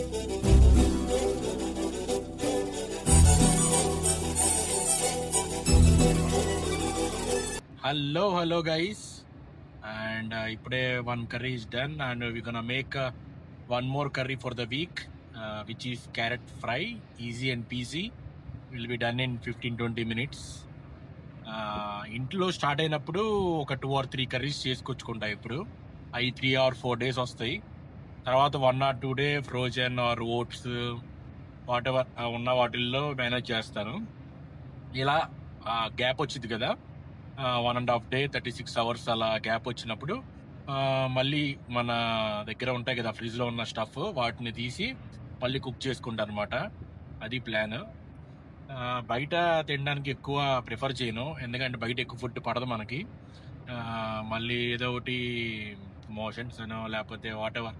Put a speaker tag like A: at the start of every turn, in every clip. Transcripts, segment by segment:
A: Hello hello guys and ఇప్పుడే one curry is done and we gonna make one more curry for the week which is carrot fry easy and peasy will be done in fifteen twenty minutes ఇంట్లో start అయినప్పుడు ఒక two or three curries చేసుకొచ్చుకుంటా ఇప్పుడు. అవి three or four days వస్తాయి. తర్వాత one or two day frozen or oats whatever ఉన్న వాటిల్లో మేనేజ్ చేస్తాను. ఇలా గ్యాప్ వచ్చింది కదా. One and half day thirty six hours అలా గ్యాప్ వచ్చినప్పుడు మళ్ళీ మన దగ్గర ఉంటాయి కదా ఫ్రిడ్జ్లో ఉన్న స్టఫ్ వాటిని తీసి మళ్ళీ కుక్ చేసుకుంటాను అనమాట అది ప్లాన్ బయట తినడానికి ఎక్కువ ప్రిఫర్ చేయను. ఎందుకంటే బయట ఎక్కువ ఫుడ్ పడదు మనకి. మళ్ళీ ఏదో ఒకటి మోషన్స్ అనో లేకపోతే వాట్ ఎవర్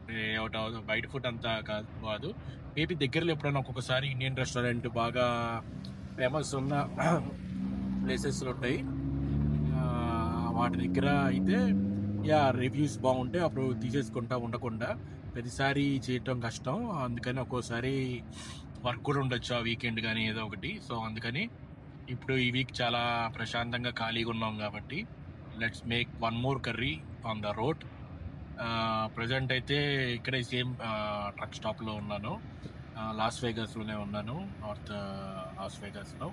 A: బయట ఫుడ్ అంతా కాదు కాదు. మేబీ దగ్గరలో ఎప్పుడైనా ఒక్కొక్కసారి ఇండియన్ రెస్టారెంట్ బాగా ఫేమస్ ఉన్న ప్లేసెస్లు ఉంటాయి. వాటి దగ్గర అయితే యా రివ్యూస్ బాగుంటే అప్పుడు తీసేసుకుంటా ఉండకుండా ప్రతిసారి చేయటం కష్టం. అందుకని ఒక్కోసారి వర్క్ కూడా ఉండొచ్చు ఆ వీకెండ్ కానీ ఏదో ఒకటి. సో అందుకని ఇప్పుడు ఈ వీక్ చాలా ప్రశాంతంగా ఖాళీగా ఉన్నాం కాబట్టి let's make one more curry on the road present అయితే ఇక్కడే సేమ్ ట్రక్ స్టాప్లో ఉన్నాను. లాస్ వేగస్లోనే ఉన్నాను north Las వేగస్లో.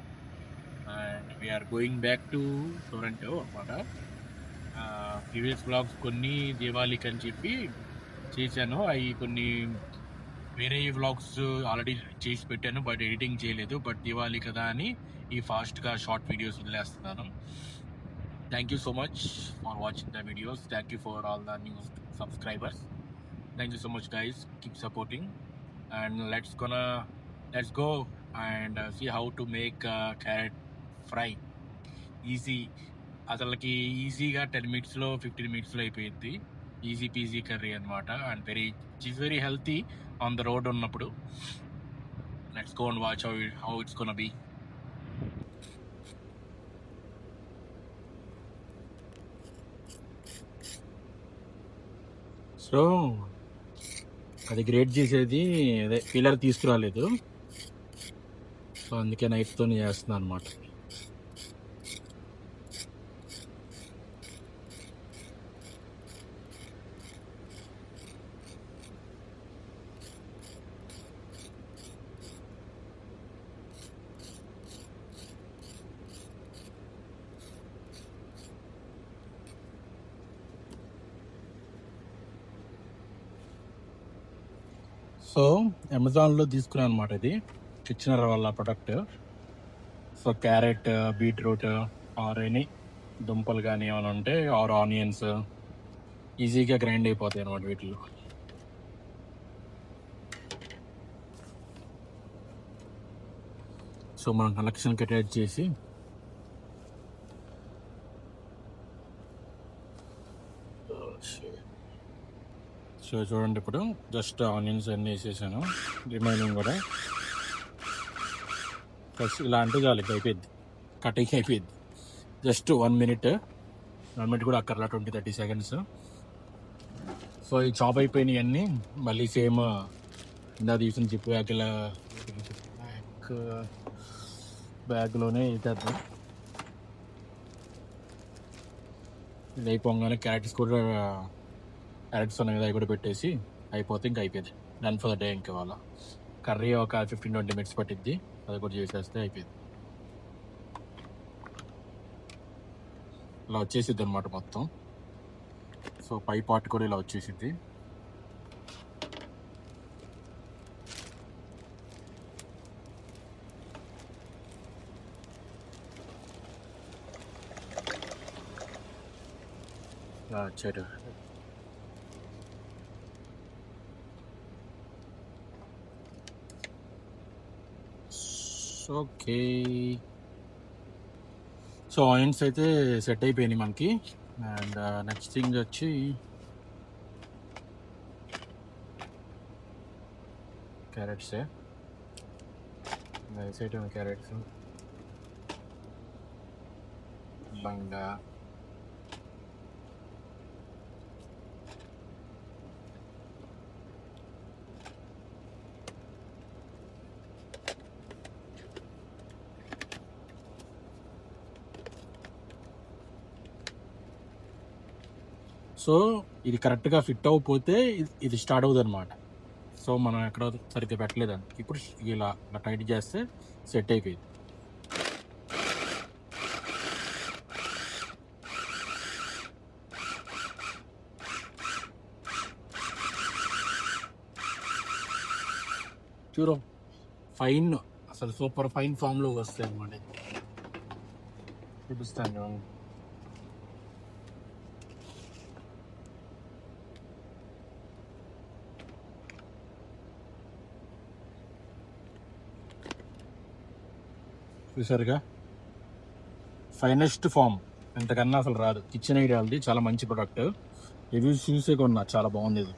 A: And we're going back to Toronto అనమాట ప్రీవియస్ బ్లాగ్స్ కొన్ని దివాళీకి అని చెప్పి చేశాను. అవి కొన్ని వేరే వ్లాగ్స్ ఆల్రెడీ చేసి పెట్టాను బట్ ఎడిటింగ్ చేయలేదు. బట్ దివాళీ కదా అని ఈ ఫాస్ట్గా షార్ట్ వీడియోస్ వదిలేస్తున్నాను. Thank you so much for watching the videos. Thank you for all the news. Subscribers thank you so much guys keep supporting and let's gonna let's go and see how to make carrot fry easy అసలుకి ఈజీగా ten మినిట్స్లో fifteen మినిట్స్లో అయిపోయింది easy peasy curry అనమాట and very it's very healthy on the road ఉన్నప్పుడు. Let's go and watch how how it's gonna be so అది great చేసేది అదే పిల్లర్ తీసుకురాలేదు. సో అందుకే నైఫ్తో చేస్తున్నాను అనమాట సో అమెజాన్లో తీసుకున్నాను అనమాట ఇది. కిచెనర్ వాళ్ళ product so carrot beetroot or any దుంపలు కానీ ఏమైనా ఉంటే ఆర్ ఆనియన్స్ ఈజీగా గ్రైండ్ అయిపోతాయి అనమాట వీటిలో సో మనం కలెక్షన్కి అటాచ్ చేసి సో చూడండి ఇప్పుడు జస్ట్ ఆనియన్స్ అన్నీ వేసేసాను. రిమైనింగ్ కూడా. ఫస్ట్ ఇలా అంటే చాలు అయిపోయింది కటింగ్ అయిపోయింది just one minute. One minute కూడా అక్కర్లా ట్వంటీ థర్టీ సెకండ్స్. సో ఈ చాప్ అయిపోయినాయి అన్నీ మళ్ళీ సేమ్ ఇందా తీసిన జిప్ బ్యాగ్ ఇలా బ్యాగ్ బ్యాగ్లోనే వేసేద్దాం ఇది అయిపోగానే క్యారెట్స్ కూడా క్యారెట్స్ ఉన్నాయి కదా అవి కూడా పెట్టేసి అయిపోతే ఇంకా అయిపోయింది. డన్ ఫర్ ద డే ఇంకా వాళ్ళ కర్రీ ఒక ఫిఫ్టీన్ ట్వంటీ మినిట్స్ పట్టిద్ది. అది కూడా చేసేస్తే అయిపోయింది. ఇలా వచ్చేసిద్ది అనమాట మొత్తం. సో పై పార్ట్ కూడా ఇలా వచ్చేసిద్ది. ఇలా వచ్చాడు. ఓకే. సో ఆయిన్స్ అయితే సెట్ అయిపోయినాయి మనకి. అండ్ నెక్స్ట్ థింగ్ వచ్చి క్యారెట్సే వేసేయటం క్యారెట్స్. బంగా. సో ఇది కరెక్ట్గా ఫిట్ అవ్వకపోతే ఇది- స్టార్ట్ అవుతుంది అనమాట సో మనం ఎక్కడ సరిగ్గా పెట్టలేదని ఇప్పుడు ఇలా ఇలా టైట్ చేస్తే సెట్ అయిపోయింది. చూడ ఫైన్ అసలు సూపర్ ఫైన్ ఫామ్లోకి వస్తాయి అనమాట చూపిస్తాను చూసారుగా? ఫైనెస్ట్ ఫామ్ ఇంతకన్నా అసలు రాదు. కిచెన్ ఐడియాలది చాలా మంచి ప్రొడక్ట్ రివ్యూస్ చూసే కొన్నా చాలా బాగుంది ఇది.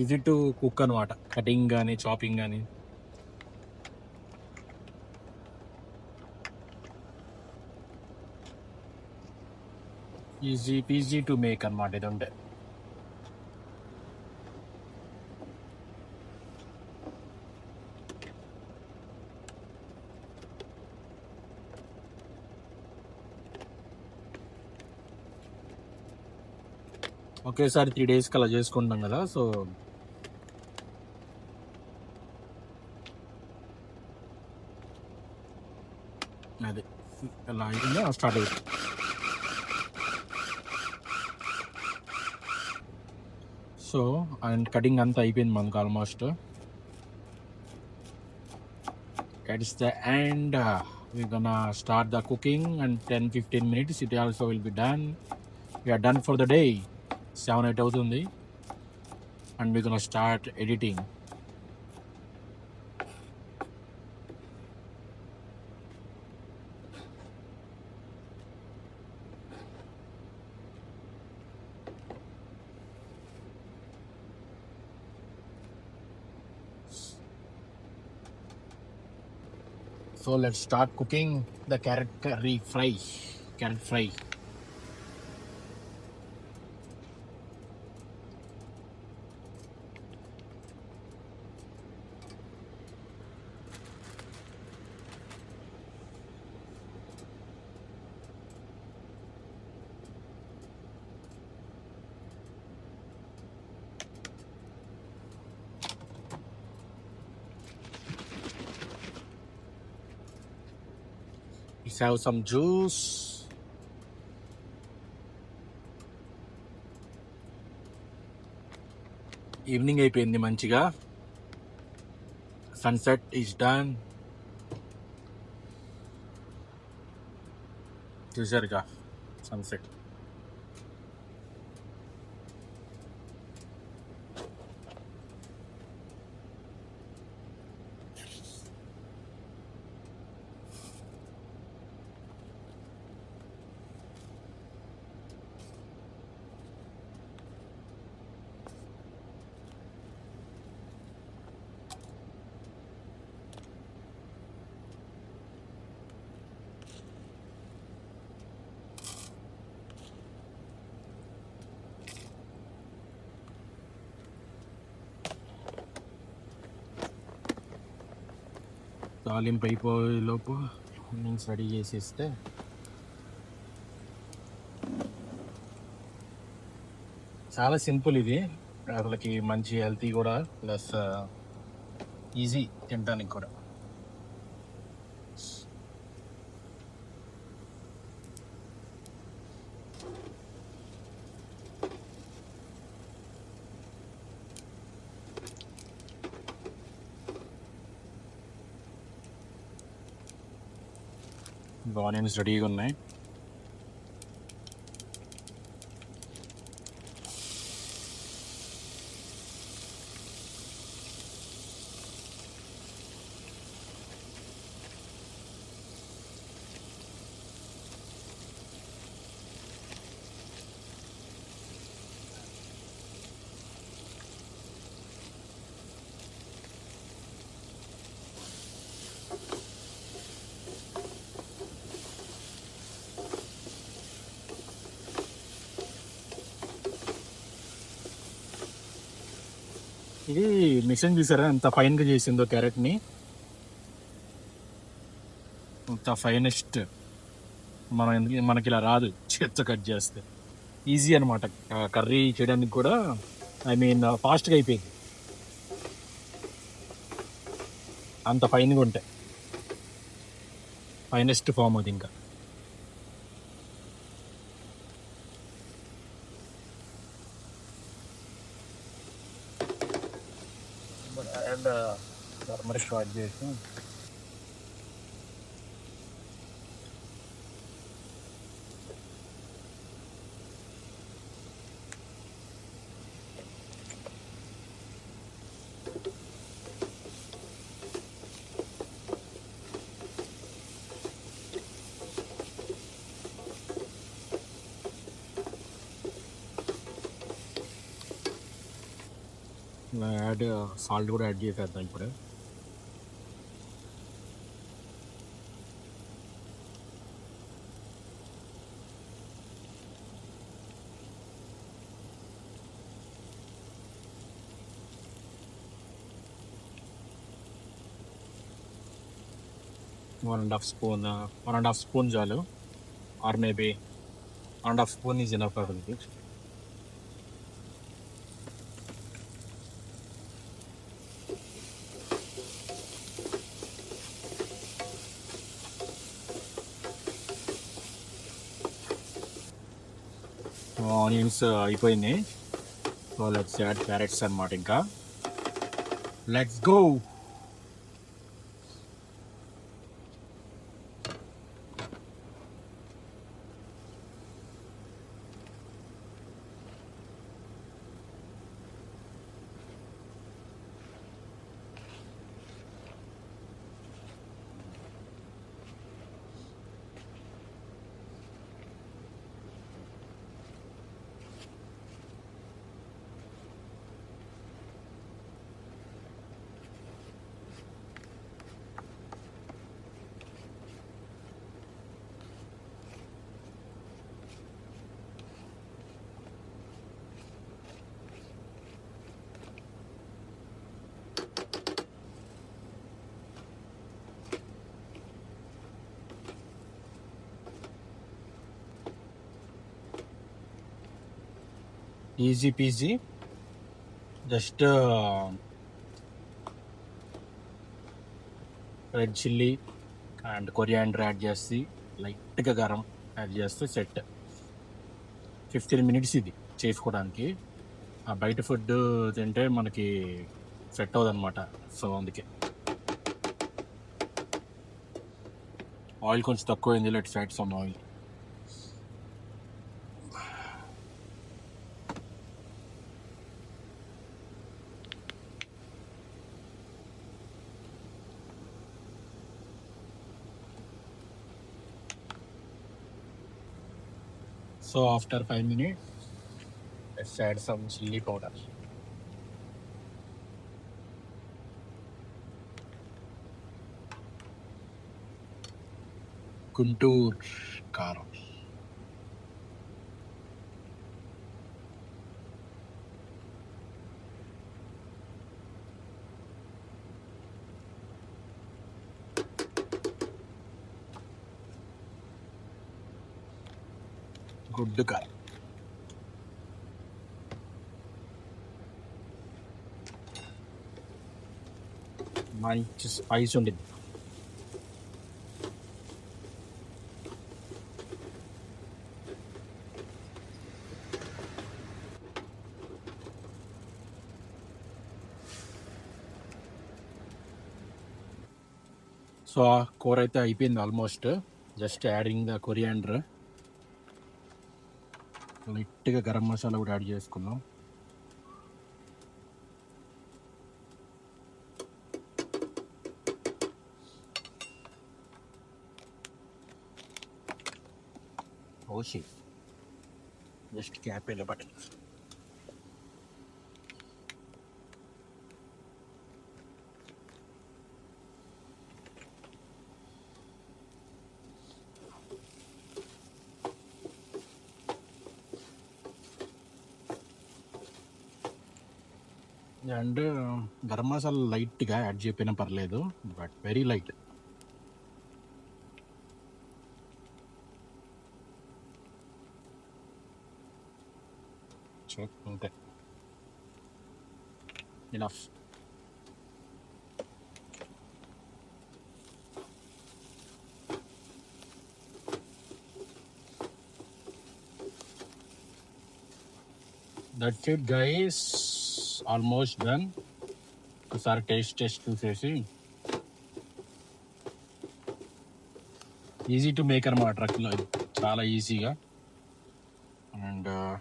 A: ఈజీ టు కుక్ అనమాట కటింగ్ కానీ చాపింగ్ కానీ ఈజీ పీజీ టు మేక్ అనమాట ఇది ఉంటే ఒకేసారి త్రీ డేస్కి అలా చేసుకుంటాం కదా సో అది అలా అయిందో? స్టార్ట్ అవుతుంది సో అండ్ కటింగ్ అంతా అయిపోయింది మనకు almost. That's the and we gonna start the cooking and ten fifteen minutes it also will be done we're done for the day seven eight అవుతుంది and we gonna start editing So let's start cooking the carrot curry fry. Carrot fry. Let's have some juice. Evening అయిపోయింది మంచిగా. Sunset is done చూసారుగా sunset తాలింపు అయిపోయే లోపు onions ready చేసేస్తే. చాలా simple ఇది. అసలుకి మంచి హెల్తీ కూడా ప్లస్ ఈజీ తినడానికి కూడా. ఆనియన్స్ రెడీగా ఉన్నాయి. ఇది మిషన్ చూసారా? ఎంత ఫైన్గా చేసిందో క్యారెట్ని అంత ఫైనెస్ట్ మనం ఎందుకు మనకి ఇలా రాదు చేత్తో కట్ చేస్తే. ఈజీ అనమాట కర్రీ చేయడానికి కూడా ఐ మీన్ ఫాస్ట్గా అయిపోయింది. అంత ఫైన్గా ఉంటాయి. ఫైనెస్ట్ ఫామ్ అది ఇంకా అండ్ టర్మరిక్ స్టార్ట్ చేసి యాడ్ సాల్ట్ కూడా యాడ్ చేసేద్దాం ఇప్పుడు. One and half spoon one and half spoon చాలు. Or maybe one and half spoon is enough అవుతుంది. క్యారెట్స్ అయిపోయింది సో లెట్స్ యాడ్ క్యారెట్స్ అనమాట ఇంకా. Let's go easy peasy just red chilli and coriander add చేసి లైట్గా garam add చేస్తే set fifteen minutes ఇది చేసుకోవడానికి. ఆ బయట ఫుడ్ తింటే మనకి సెట్ అవ్వదు అనమాట సో అందుకే. ఆయిల్ కొంచెం తక్కువైంది. Let fats some oil So after 5 minutes, let's add some chili powder. Kuntur karam. గుడ్డు కారం మంచి స్పైస్ ఉండింది సో ఆ కూర అయితే అయిపోయింది almost just adding the coriander లైట్గా గరం మసాలా కూడా యాడ్ చేసుకుందాం. ఓషి just cap button and garam masala లైట్గా యాడ్ చేయకపోయినా పర్లేదు బట్ వెరీ లైట్. అంతే enough that's it guys almost done ఒకసారి టేస్ట్ టెస్ట్ చూసేసి. ఈజీ టు మేక్ అనమాట ట్రక్లో చాలా ఈజీగా అండ్ uh,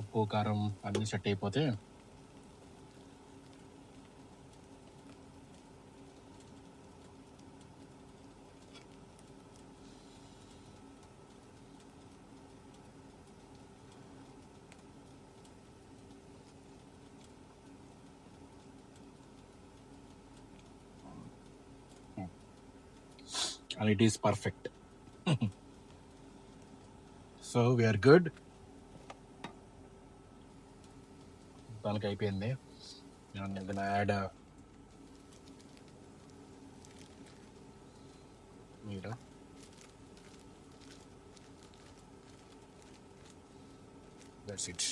A: ఉప్పు కారం అన్నీ సెట్ అయిపోతే and it is perfect. so we are good. దానికి అయిపోయింది నేను ఇది యాడ్ మీరు that's it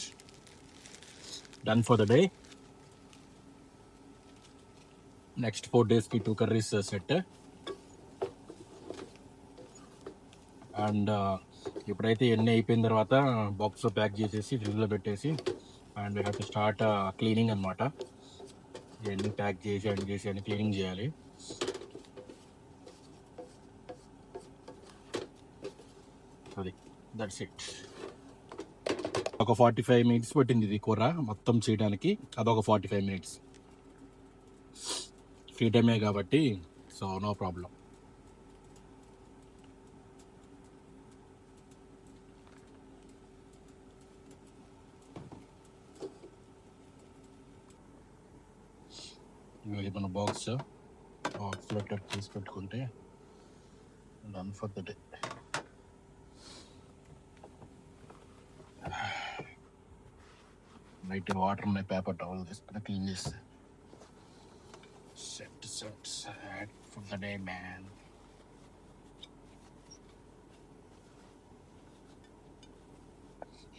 A: done for the day next four డేస్కి టూ కర్రీస్ సెట్ అండ్ ఇప్పుడైతే ఎన్ని అయిపోయిన తర్వాత బాక్స్లో ప్యాక్ చేసేసి ఫ్రిడ్జ్లో పెట్టేసి and have to start cleaning అనమాట ఇవన్నీ ప్యాక్ చేసి అండ్ చేసి అన్ని క్లీనింగ్ చేయాలి. అది దట్స్ ఇట్. ఒక ఫార్టీ ఫైవ్ మినిట్స్ పట్టింది ఇది కూర మొత్తం చేయడానికి. అదొక ఫార్టీ ఫైవ్ మినిట్స్. ఫ్రీ టైమే కాబట్టి సో నో ప్రాబ్లం. ఇది మన బాక్స్ బాక్స్లో టెప్ తీసి పెట్టుకుంటే done for the day night water ఉన్నాయి పేపర్ టవల్ తీసుకుని క్లీన్ చేస్తే. Set set set for the day man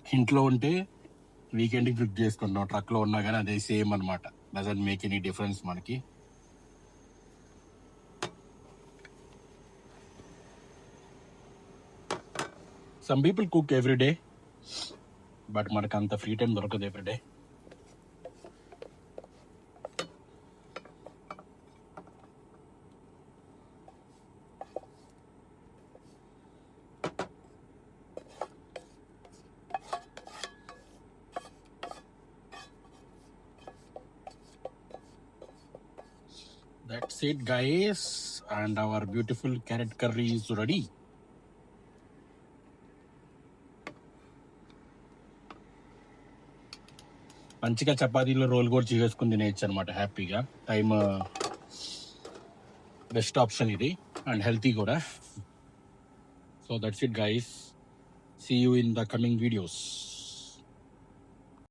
A: ఇంట్లో ఉంటే వీకెండ్కి బుక్ చేసుకుంటాం ట్రక్లో ఉన్నా కానీ అదే సేమ్ అనమాట డజంట్ మేక్ ఎనీ డిఫరెన్స్ మనకి. Some people cook every day but మనకు అంత ఫ్రీ టైం దొరకదు every day that's it guys and our beautiful carrot curry is ready మంచిగా చపాతీలో రోల్ కూడా చేసుకుని తినేయచ్చు అనమాట హ్యాపీగా. టైమ్ బెస్ట్ ఆప్షన్ ఇది. అండ్ హెల్తీ కూడా. So that's it guys see you in the coming videos